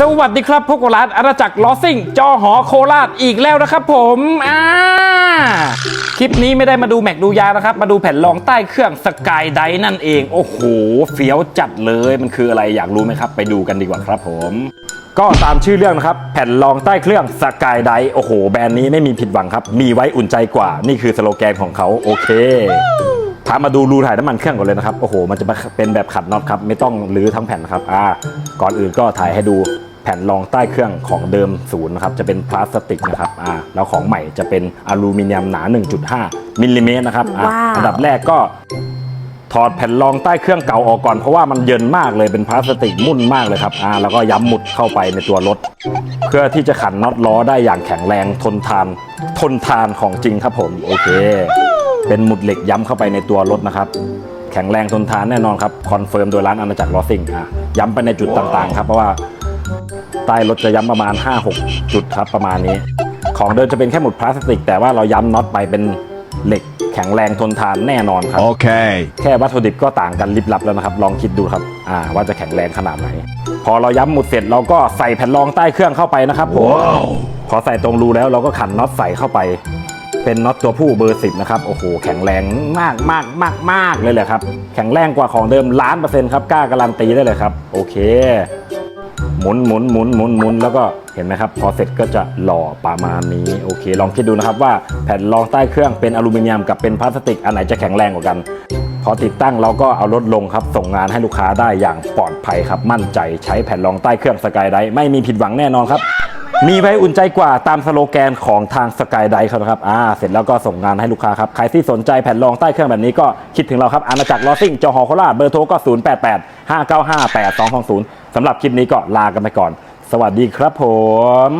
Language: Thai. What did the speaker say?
สวัสดีครับพวกราร้านอาณาจักรลอสซิ่งจอหอโคราชอีกแล้วนะครับผมอ่าคลิปนี้ไม่ได้มาดูแม็กดูยานะครับ มาดูแผ่นรองใต้เครื่องสกายไดนั่นเอง โอ้โห เฟี้ยวจัดเลยมันคืออะไรอยากรู้ไหมครับ ไปดูกันดีกว่าครับผมก็ตามชื่อเรื่องนะครับ แผ่นรองใต้เครื่องสกายไดโอ้โห แบรนด์นี้ไม่มีผิดหวังครับ มีไว้อุ่นใจกว่า นี่คือสโลแกนของเขาโอเคพามาดูรูถ่ายน้ำมันเครื่องก่อนเลยนะครับ โอ้โห มันจะเป็นแบบขัดน็อตครับ ไม่ต้องรื้อทั้งแผ่นนะครับ อ่า ก่อนอื่นก็ถ่ายให้ดู แผ่นรองใต้เครื่องของเดิมศูนย์นะครับจะเป็นพลาสติกนะครับอ่าแล้วของใหม่จะเป็นอลูมิเนียมหนา 1.5 มิลลิเมตรนะครับอ่าว้าว อันดับแรกก็ ถอดแผ่นรองใต้เครื่องเก่าออกก่อนเพราะว่ามันเยินมากเลยเป็นพลาสติกมุ่นมากเลยครับอ่าแล้วก็ย้ำหมุดเข้าไปในตัวรถ เพื่อที่จะขันน็อตล้อได้อย่างแข็งแรงทนทาน ทนทานของจริงครับผมโอเค เป็นหมุดเหล็กย้ำเข้าไปในตัวรถนะครับ แข็งแรงทนทานแน่นอนครับคอนเฟิร์มโดยร้านอาณาจักรลอซิ่งอะย้ำไปในจุดต่างๆครับเพราะว่า ใต้รถจะย้ำประมาณ 5-6 จุดครับประมาณนี้ ของเดิมจะเป็นแค่หมุดพลาสติก แต่ว่าเราย้ำน็อตไปเป็นเหล็กแข็งแรงทนทานแน่นอนครับ Okay. แค่วัตถุดิบก็ต่างกันลิบลับแล้วนะครับ ลองคิดดูครับ อ่า ว่าจะแข็งแรงขนาดไหน พอเราย้ำหมุดเสร็จเราก็ใส่แผ่นรองใต้เครื่องเข้าไปนะครับผมพอใส่ตรงรูแล้วเราก็ขันน็อตใส่เข้าไป เป็นน็อตตัวผู้เบอร์สิบนะครับ โอ้โห แข็งแรงมากมากมากมากเลยแหละครับ แข็งแรงกว่าของเดิมล้านเปอร์เซ็นต์ครับ กล้าการันตีได้เลยครับ โอเค หมุนหมุนหมุนหมุนหมุนแล้วก็เห็นไหมครับ พอเสร็จก็จะหล่อประมาณนี้โอเค ลองคิดดูนะครับว่าแผ่นรองใต้เครื่องเป็นอลูมิเนียมกับเป็นพลาสติกอันไหนจะแข็งแรงกว่ากัน พอติดตั้งเราก็เอารถลงครับ ส่งงานให้ลูกค้าได้อย่างปลอดภัยครับ มั่นใจใช้แผ่นรองใต้เครื่องสกายไดไม่มีผิดหวังแน่นอนครับมีไว้อุ่นใจกว่าตามสโลแกนของทางสกายไดเขานะครับ อ่า เสร็จแล้วก็ส่งงานให้ลูกค้าครับ ใครที่สนใจแผ่นรองใต้เครื่องแบบนี้ก็คิดถึงเราครับ อาณาจักรลอซิ่งจอหอโคราชเบอร์โทรก็ 0 8 8 5 9 5 8 2 2 0 สำหรับคลิปนี้ก็ลากันไปก่อน สวัสดีครับผม